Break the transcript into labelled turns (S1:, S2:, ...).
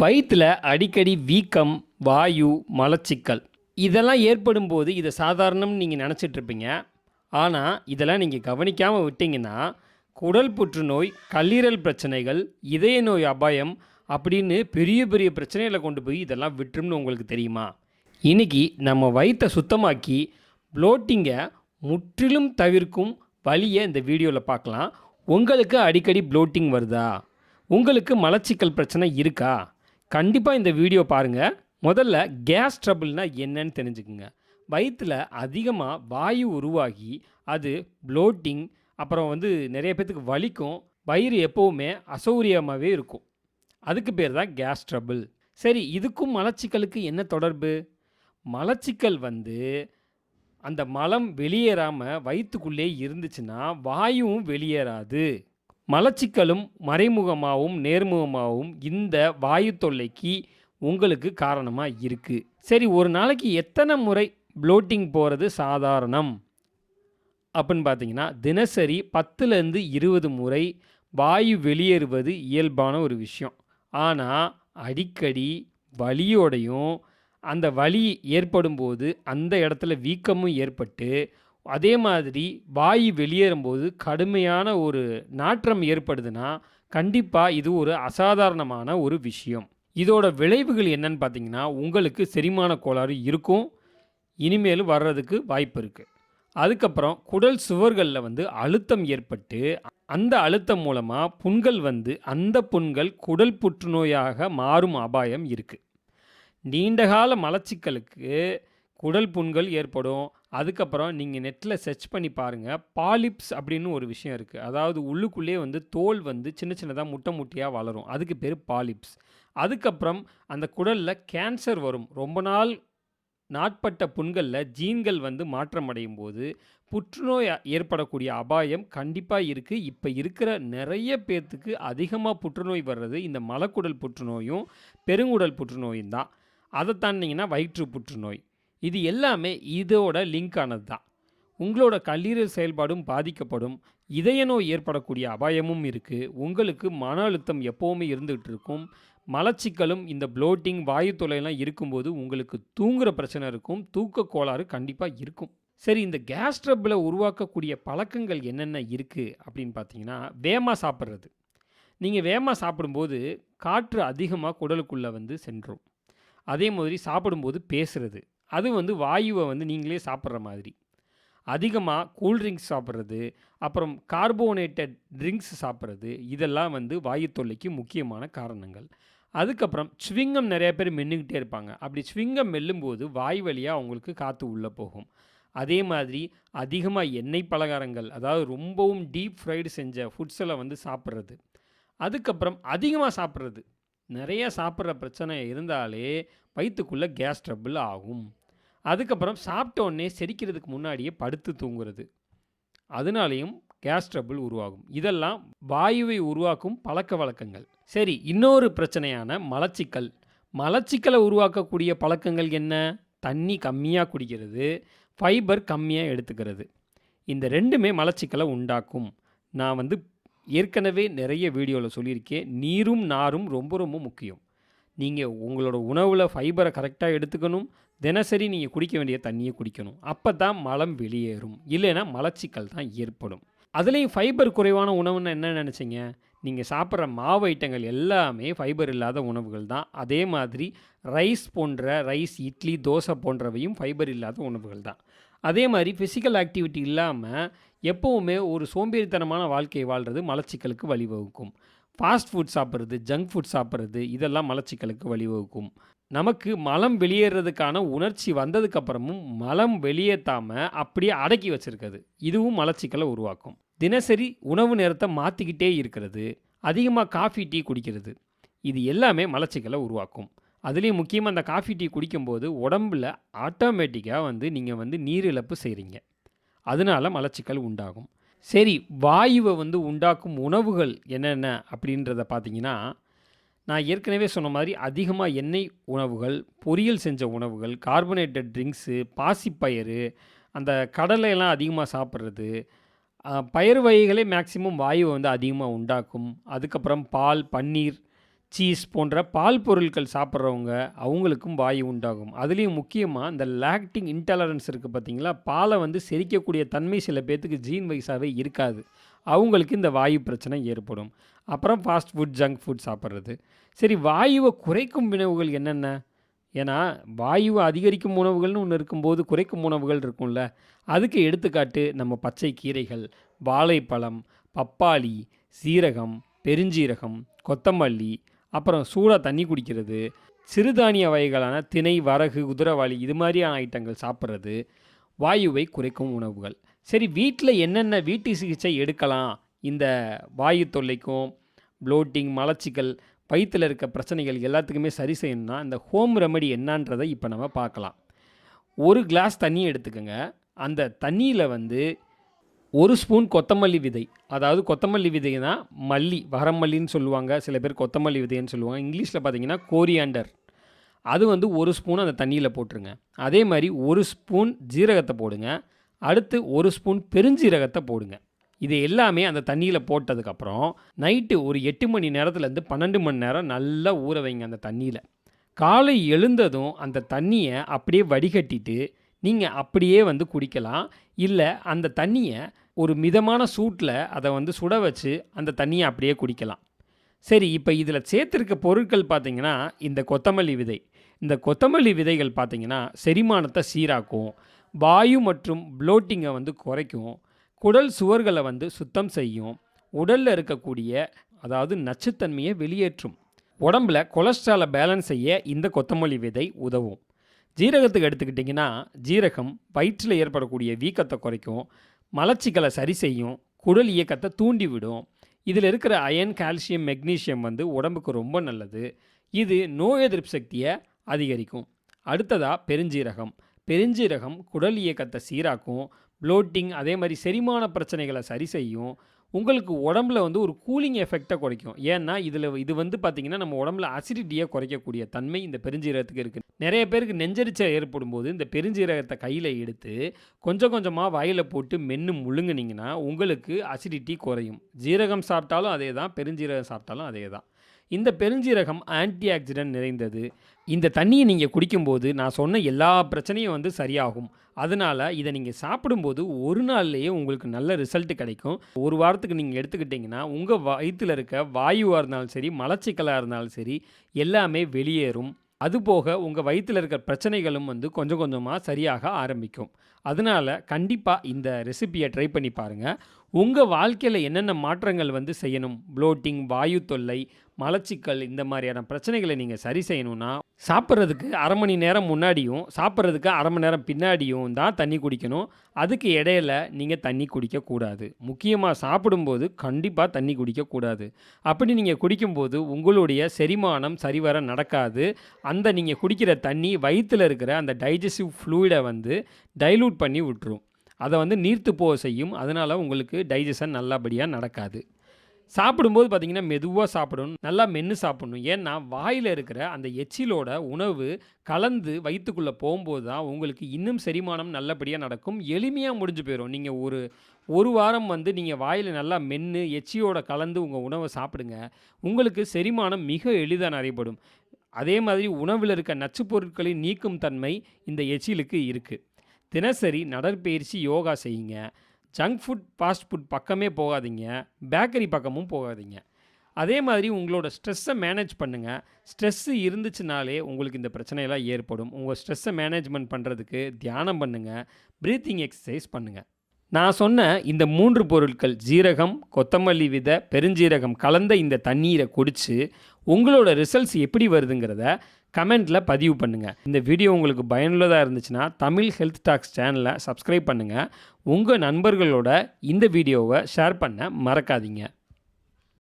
S1: வயிற்றில் அடிக்கடி வீக்கம் வாயு மலச்சிக்கல். இதெல்லாம் ஏற்படும் போது இதை சாதாரணம்னு நீங்கள் நினச்சிட்டு இருப்பீங்க ஆனால் இதெல்லாம் நீங்கள் கவனிக்காமல் விட்டீங்கன்னா குடல் புற்றுநோய் கல்லீரல் பிரச்சனைகள் இதய நோய் அபாயம் அப்படின்னு பெரிய பெரிய பிரச்சனைகளை கொண்டு போய் இதெல்லாம் விட்டுரும்னு உங்களுக்கு தெரியுமா? இன்னைக்கு நம்ம வயிற்றை சுத்தமாக்கி ப்ளோட்டிங்கை முற்றிலும் தவிர்க்கும் வழியை இந்த வீடியோவில் பார்க்கலாம். உங்களுக்கு அடிக்கடி ப்ளோட்டிங் வருதா? உங்களுக்கு மலச்சிக்கல் பிரச்சனை இருக்கா? கண்டிப்பாக இந்த வீடியோ பாருங்கள் முதல்ல கேஸ் ட்ரபிள்னா என்னன்னு தெரிஞ்சுக்குங்க. வயிற்றில் அதிகமாக வாயு உருவாகி அது ப்ளோட்டிங் அப்புறம் வந்து நிறைய பேர்த்துக்கு வலிக்கும் வயிறு எப்போவுமே அசௌரியமாகவே இருக்கும். அதுக்கு பேர் தான் கேஸ் ட்ரபிள் சரி இதுக்கும் மலச்சிக்கலுக்கு என்ன தொடர்பு? மலச்சிக்கல் வந்து அந்த மலம் வெளியேறாமல் வயிற்றுக்குள்ளே இருந்துச்சுன்னா வாயுவும் வெளியேறாது. மலச்சிக்கலும் மறைமுகமாகவும் நேர்முகமாகவும் இந்த வாயு தொல்லைக்கு உங்களுக்கு காரணமாக இருக்குது சரி ஒரு நாளைக்கு எத்தனை முறை ப்ளோட்டிங் போகிறது சாதாரணம்? அப்படின்னு பார்த்தீங்கன்னா தினசரி பத்துலேருந்து இருபது முறை வாயு வெளியேறுவது இயல்பான ஒரு விஷயம். ஆனால் அடிக்கடி வலியோடையும் அந்த வலி ஏற்படும் போது அந்த இடத்துல வீக்கமும் ஏற்பட்டு அதே மாதிரி வாயு வெளியேறும்போது கடுமையான ஒரு நாற்றம் ஏற்படுதுன்னா கண்டிப்பாக இது ஒரு அசாதாரணமான ஒரு விஷயம். இதோட விளைவுகள் என்னன்னு பார்த்தீங்கன்னா உங்களுக்கு செரிமான கோளாறு இருக்கும். இனிமேலும் வர்றதுக்கு வாய்ப்பு இருக்குது அதுக்கப்புறம் குடல் சுவர்களில் வந்து அழுத்தம் ஏற்பட்டு அந்த அழுத்தம் மூலமாக புண்கள் வந்து அந்த புண்கள் குடல் புற்றுநோயாக மாறும் அபாயம் இருக்குது நீண்டகால மலச்சிக்கலுக்கு குடல் புண்கள் ஏற்படும். அதுக்கப்புறம் நீங்கள் நெட்டில் சர்ச் பண்ணி பாருங்கள் பாலிப்ஸ் அப்படின்னு ஒரு விஷயம் இருக்குது அதாவது உள்ளுக்குள்ளே வந்து தோல் வந்து சின்ன சின்னதாக முட்டை முட்டையாக வளரும். அதுக்கு பேர் பாலிப்ஸ் அதுக்கப்புறம் அந்த குடலில் கேன்சர் வரும். ரொம்ப நாள் நாட்பட்ட புண்களில் ஜீன்கள் வந்து மாற்றம் அடையும் போது புற்றுநோய் ஏற்படக்கூடிய அபாயம் கண்டிப்பாக இருக்குது இப்போ இருக்கிற நிறைய பேர்த்துக்கு அதிகமாக புற்றுநோய் வர்றது இந்த மலக்குடல் புற்றுநோயும் பெருங்குடல் புற்றுநோயும் தான். அதை தாண்டிங்கன்னா வயிற்று புற்றுநோய். இது எல்லாமே இதோட லிங்க் ஆனது தான் உங்களோட கல்லீரல் செயல்பாடும் பாதிக்கப்படும். இதய நோய் ஏற்படக்கூடிய அபாயமும் இருக்குது உங்களுக்கு மன அழுத்தம் எப்போவுமே இருந்துகிட்டு இருக்கும். மலச்சிக்கலும் இந்த ப்ளோட்டிங் வாயு தொலைலாம் இருக்கும்போது உங்களுக்கு தூங்குகிற பிரச்சனை இருக்கும். தூக்க கோளாறு கண்டிப்பாக இருக்கும். சரி இந்த கேஸ் ட்ரப்பில் உருவாக்கக்கூடிய பழக்கங்கள் என்னென்ன இருக்குது அப்படின்னு பார்த்தீங்கன்னா வேமா சாப்பிட்றது. நீங்கள் வேமா சாப்பிடும்போது காற்று அதிகமாக குடலுக்குள்ளே வந்து சென்றும். அதே மாதிரி சாப்பிடும்போது பேசுகிறது அது வந்து வாயுவை வந்து நீங்களே சாப்பிட்ற மாதிரி. அதிகமாக கூல்ட்ரிங்க்ஸ் சாப்பிட்றது அப்புறம் கார்போனேட்டட் ட்ரிங்க்ஸ் சாப்பிட்றது இதெல்லாம் வந்து வாயு தொல்லைக்கு முக்கியமான காரணங்கள். அதுக்கப்புறம் ஸ்விங்கம் நிறைய பேர் மென்னுக்கிட்டே இருப்பாங்க. அப்படி ஸ்விங்கம் மெல்லும்போது வாய் வழியாக அவங்களுக்கு காற்று உள்ளே போகும். அதே மாதிரி அதிகமாக எண்ணெய் பலகாரங்கள் அதாவது ரொம்பவும் டீப் ஃப்ரைடு செஞ்ச ஃபுட்ஸெல்லாம் வந்து சாப்பிட்றது. அதுக்கப்புறம் அதிகமாக சாப்பிட்றது. நிறைய சாப்பிட்ற பிரச்சனை இருந்தாலே வயிற்றுக்குள்ளே கேஸ் ட்ரபிள் ஆகும். அதுக்கப்புறம் சாப்பிட்டோன்னே செரிக்கிறதுக்கு முன்னாடியே படுத்து தூங்குறது. அதனாலேயும் கேஸ் ட்ரபிள் உருவாகும். இதெல்லாம் வாயுவை உருவாக்கும் பழக்க வழக்கங்கள். சரி இன்னொரு பிரச்சனையான மலச்சிக்கல். மலச்சிக்கலை உருவாக்கக்கூடிய பழக்கங்கள் என்ன? தண்ணி கம்மியாக குடிக்கிறது ஃபைபர் கம்மியாக எடுத்துக்கிறது. இந்த ரெண்டுமே மலச்சிக்கலை உண்டாக்கும். நான் வந்து ஏற்கனவே நிறைய வீடியோவில் சொல்லியிருக்கேன். நீரும் நாரும் ரொம்ப ரொம்ப முக்கியம். நீங்கள் உங்களோட உணவில் ஃபைபரை கரெக்டாக எடுத்துக்கணும். தினசரி நீங்கள் குடிக்க வேண்டிய தண்ணியை குடிக்கணும். அப்போ தான் மலம் வெளியேறும். இல்லைன்னா மலச்சிக்கல் தான் ஏற்படும். அதுலேயும் ஃபைபர் குறைவான உணவுன்னு என்ன நினச்சிங்க? நீங்கள் சாப்பிட்ற மாவு ஐட்டங்கள் எல்லாமே ஃபைபர் இல்லாத உணவுகள் தான். அதே மாதிரி ரைஸ் போன்ற ரைஸ் இட்லி தோசை போன்றவையும் ஃபைபர் இல்லாத உணவுகள் தான். அதே மாதிரி ஃபிசிக்கல் ஆக்டிவிட்டி இல்லாமல் எப்போவுமே ஒரு சோம்பேறித்தனமான வாழ்க்கையை வாழ்கிறது மலச்சிக்கலுக்கு வழிவகுக்கும். ஃபாஸ்ட் ஃபுட் சாப்பிட்றது ஜங்க் ஃபுட் சாப்பிட்றது இதெல்லாம் மலச்சிக்கலுக்கு வழிவகுக்கும். நமக்கு மலம் வெளியேறதுக்கான உணர்ச்சி வந்ததுக்கப்புறமும் மலம் வெளியேற்றாமல் அப்படியே அடக்கி வச்சிருக்கிறது. இதுவும் மலச்சிக்கலை உருவாக்கும். தினசரி உணவு நேரத்தை மாற்றிக்கிட்டே இருக்கிறது. அதிகமாக காஃபி டீ குடிக்கிறது. இது எல்லாமே மலச்சிக்கலை உருவாக்கும். அதுலேயும் முக்கியமாக அந்த காஃபி டீ குடிக்கும்போது உடம்புல ஆட்டோமேட்டிக்காக வந்து நீங்கள் வந்து நீர் இழப்பு செய்கிறீங்க அதனால மலச்சிக்கல் உண்டாகும். சரி வாயுவை வந்து உண்டாக்கும் உணவுகள் என்னென்ன அப்படின்றத பார்த்தீங்கன்னா நான் ஏற்கனவே சொன்ன மாதிரி அதிகமாக எண்ணெய் உணவுகள் பொரியல் செஞ்ச உணவுகள் கார்பனேட்டட் ட்ரிங்க்ஸு பாசிப்பயிறு அந்த கடலையெல்லாம் அதிகமாக சாப்பிட்றது பயிர் வகைகளே மேக்சிமம் வாயுவை வந்து அதிகமாக உண்டாக்கும் அதுக்கப்புறம் பால் பன்னீர் சீஸ் போன்ற பால் பொருட்கள் சாப்பிட்றவங்க அவங்களுக்கும் வாயு உண்டாகும். அதுலேயும் முக்கியமாக இந்த லாக்டிங் இன்டாலரன்ஸ் இருக்குது பார்த்தீங்களா பாலை வந்து செரிக்கக்கூடிய தன்மை சில பேர்த்துக்கு ஜீன் வயசாகவே இருக்காது. அவங்களுக்கு இந்த வாயு பிரச்சனை ஏற்படும். அப்புறம் ஃபாஸ்ட் ஃபுட் ஜங்க் ஃபுட் சாப்பிட்றது. சரி வாயுவை குறைக்கும் வினவுகள் என்னென்ன? ஏன்னா வாயுவை அதிகரிக்கும் உணவுகள்னு ஒன்று இருக்கும்போது குறைக்கும் உணவுகள் இருக்கும்ல. அதுக்கு எடுத்துக்காட்டு நம்ம பச்சை கீரைகள் வாழைப்பழம் பப்பாளி சீரகம் பெருஞ்சீரகம் கொத்தமல்லி அப்புறம் சூடாக தண்ணி குடிக்கிறது சிறுதானிய வகைகளான திணை வரகு குதிரவாளி இது மாதிரியான ஐட்டங்கள் சாப்பிட்றது வாயுவை குறைக்கும் உணவுகள். சரி வீட்டில் என்னென்ன வீட்டு சிகிச்சை எடுக்கலாம்? இந்த வாயு தொல்லைக்கும் ப்ளோட்டிங் மலச்சிக்கல் வயிற்றில் இருக்க பிரச்சனைகள் எல்லாத்துக்குமே சரி செய்யணும்னா இந்த ஹோம் ரெமெடி என்னான்றதை இப்போ நம்ம பார்க்கலாம். ஒரு கிளாஸ் தண்ணி எடுத்துக்கோங்க. அந்த தண்ணியில் வந்து ஒரு ஸ்பூன் கொத்தமல்லி விதை. அதாவது கொத்தமல்லி விதைனா மல்லி வரமல்லின்னு சொல்லுவாங்க. சில பேர் கொத்தமல்லி விதைன்னு சொல்லுவாங்க. இங்கிலீஷில் பார்த்தீங்கன்னா கோரியாண்டர். அது வந்து ஒரு ஸ்பூன் அந்த தண்ணியில் போட்டுருங்க. அதே மாதிரி ஒரு ஸ்பூன் ஜீரகத்தை போடுங்க. அடுத்து ஒரு ஸ்பூன் பெருஞ்சீரகத்தை போடுங்க. இது எல்லாமே அந்த தண்ணியில் போட்டதுக்கப்புறம் நைட்டு ஒரு எட்டு மணி நேரத்துலேருந்து பன்னெண்டு மணி நேரம் நல்லா ஊற வைங்க அந்த தண்ணியில். காலை எழுந்ததும் அந்த தண்ணியை அப்படியே வடிகட்டிட்டு நீங்கள் அப்படியே வந்து குடிக்கலாம். இல்லை அந்த தண்ணியை ஒரு மிதமான சூட்டில் அதை வந்து சுட வச்சு அந்த தண்ணியை அப்படியே குடிக்கலாம். சரி இப்போ இதில் சேர்த்துருக்க பொருட்கள் பார்த்தீங்கன்னா இந்த கொத்தமல்லி விதை. இந்த கொத்தமல்லி விதைகள் பார்த்திங்கன்னா செரிமானத்தை சீராக்கும் வாயு மற்றும் ப்ளோட்டிங்கை வந்து குறைக்கும் குடல் சுவர்களை வந்து சுத்தம் செய்யும் உடலில் இருக்கக்கூடிய அதாவது நச்சுத்தன்மையை வெளியேற்றும். உடம்புல கொலஸ்ட்ராலை பேலன்ஸ் செய்ய இந்த கொத்தமல்லி விதை உதவும். ஜீரகத்துக்கு எடுத்துக்கிட்டிங்கன்னா ஜீரகம் வயிற்றில் ஏற்படக்கூடிய வீக்கத்தை குறைக்கும் மலச்சிக்கலை சரி செய்யும் குடல் இயக்கத்தை தூண்டி விடும் இதில் இருக்கிற அயன் கால்சியம் மெக்னீசியம் வந்து உடம்புக்கு ரொம்ப நல்லது. இது நோய் எதிர்ப்பு சக்தியை அதிகரிக்கும். அடுத்ததாக பெருஞ்சீரகம். பெருஞ்சீரகம் குடல் இயக்கத்தை சீராக்கும் ப்ளோட்டிங் அதே மாதிரி செரிமான பிரச்சனைகளை சரி செய்யும் உங்களுக்கு உடம்புல வந்து ஒரு கூலிங் எஃபெக்டை குறைக்கும். ஏன்னா இதில் இது வந்து பார்த்திங்கன்னா நம்ம உடம்புல அசிடிட்டியை குறைக்கக்கூடிய தன்மை இந்த பெருஞ்சீரகத்துக்கு இருக்குது நிறைய பேருக்கு நெஞ்சரிச்சல் ஏற்படும் போது இந்த பெருஞ்சீரகத்தை கையில் எடுத்து கொஞ்சம் கொஞ்சமாக வாயில் போட்டு மென்று முழுங்குனீங்கன்னா உங்களுக்கு அசிடிட்டி குறையும். ஜீரகம் சாப்பிட்டாலும் அதே தான் பெருஞ்சீரகம் சாப்பிட்டாலும் அதே தான் இந்த பெருஞ்சீரகம் ஆன்டி ஆக்சிடென்ட் நிறைந்தது. இந்த தண்ணியை நீங்கள் குடிக்கும்போது நான் சொன்ன எல்லா பிரச்சனையும் வந்து சரியாகும். அதனால் இதை நீங்கள் சாப்பிடும்போது ஒரு நாள்லேயே உங்களுக்கு நல்ல ரிசல்ட் கிடைக்கும். ஒரு வாரத்துக்கு நீங்கள் எடுத்துக்கிட்டிங்கன்னா உங்கள் வயிற்றில் இருக்க வாயுவாக இருந்தாலும் சரி மலச்சிக்கலாக இருந்தாலும் சரி எல்லாமே வெளியேறும். அதுபோக உங்கள் வயிற்றில் இருக்கிற பிரச்சனைகளும் வந்து கொஞ்சம் கொஞ்சமாக சரியாக ஆரம்பிக்கும். அதனால் கண்டிப்பாக இந்த ரெசிபியை ட்ரை பண்ணி பாருங்கள் உங்கள் வாழ்க்கையில் என்னென்ன மாற்றங்கள் வந்து செய்யணும்? ப்ளோட்டிங் வாயு தொல்லை மலச்சிக்கல் இந்த மாதிரியான பிரச்சனைகளை நீங்கள் சரி செய்யணும்னா சாப்பிட்றதுக்கு அரை மணி நேரம் முன்னாடியும் சாப்பிட்றதுக்கு அரை மணி நேரம் பின்னாடியும் தான் தண்ணி குடிக்கணும். அதுக்கு இடையில நீங்கள் தண்ணி குடிக்கக்கூடாது. முக்கியமாக சாப்பிடும்போது கண்டிப்பாக தண்ணி குடிக்கக்கூடாது. அப்படி நீங்கள் குடிக்கும்போது உங்களுடைய செரிமானம் சரிவர நடக்காது. அந்த நீங்கள் குடிக்கிற தண்ணி வயிற்றில் இருக்கிற அந்த டைஜஸ்டிவ் ஃப்ளூயிடை வந்து டைலூட் பண்ணி விட்டுரும். அதை வந்து நீர்த்து போக செய்யும். அதனால் உங்களுக்கு டைஜஷன் நல்லபடியாக நடக்காது. சாப்பிடும்போது பார்த்தீங்கன்னா மெதுவாக சாப்பிடணும் நல்லா மென்று சாப்பிடணும். ஏன்னா வாயில் இருக்கிற அந்த எச்சிலோட உணவு கலந்து வயிற்றுக்குள்ளே போகும்போது தான் உங்களுக்கு இன்னும் செரிமானம் நல்லபடியாக நடக்கும். எளிமையாக முடிஞ்சு போயிடும் நீங்கள் ஒரு ஒரு வாரம் வந்து நீங்கள் வாயில் நல்லா மென்று எச்சியோட கலந்து உங்கள் உணவை சாப்பிடுங்க. உங்களுக்கு செரிமானம் மிக எளிதாக நடைபெறும். அதே மாதிரி உணவில் இருக்க நச்சு பொருட்களை நீக்கும் தன்மை இந்த எச்சிலுக்கு இருக்குது தினசரி நடற்பயிற்சி யோகா செய்யுங்க. ஜங்க் ஃபுட் ஃபாஸ்ட் ஃபுட் பக்கமே போகாதீங்க. பேக்கரி பக்கமும் போகாதீங்க. அதே மாதிரி உங்களோட ஸ்ட்ரெஸ்ஸை மேனேஜ் பண்ணுங்கள் ஸ்ட்ரெஸ்ஸு இருந்துச்சுனாலே உங்களுக்கு இந்த பிரச்சனையெல்லாம் ஏற்படும். உங்கள் ஸ்ட்ரெஸ்ஸை மேனேஜ்மெண்ட் பண்ணுறதுக்கு தியானம் பண்ணுங்கள் ப்ரீத்திங் எக்ஸசைஸ் பண்ணுங்கள் நான் சொன்ன இந்த மூன்று பொருட்கள் ஜீரகம் கொத்தமல்லி விதை பெருஞ்சீரகம் கலந்த இந்த தண்ணீரை குடித்து உங்களோட ரிசல்ட்ஸ் எப்படி வருதுங்கிறத கமெண்ட்டில் பதிவு பண்ணுங்கள் இந்த வீடியோ உங்களுக்கு பயனுள்ளதாக இருந்துச்சுன்னா தமிழ் ஹெல்த் டாக்ஸ் சேனலை சப்ஸ்கிரைப் பண்ணுங்கள் உங்கள் நண்பர்களோட இந்த வீடியோவை ஷேர் பண்ண மறக்காதீங்க.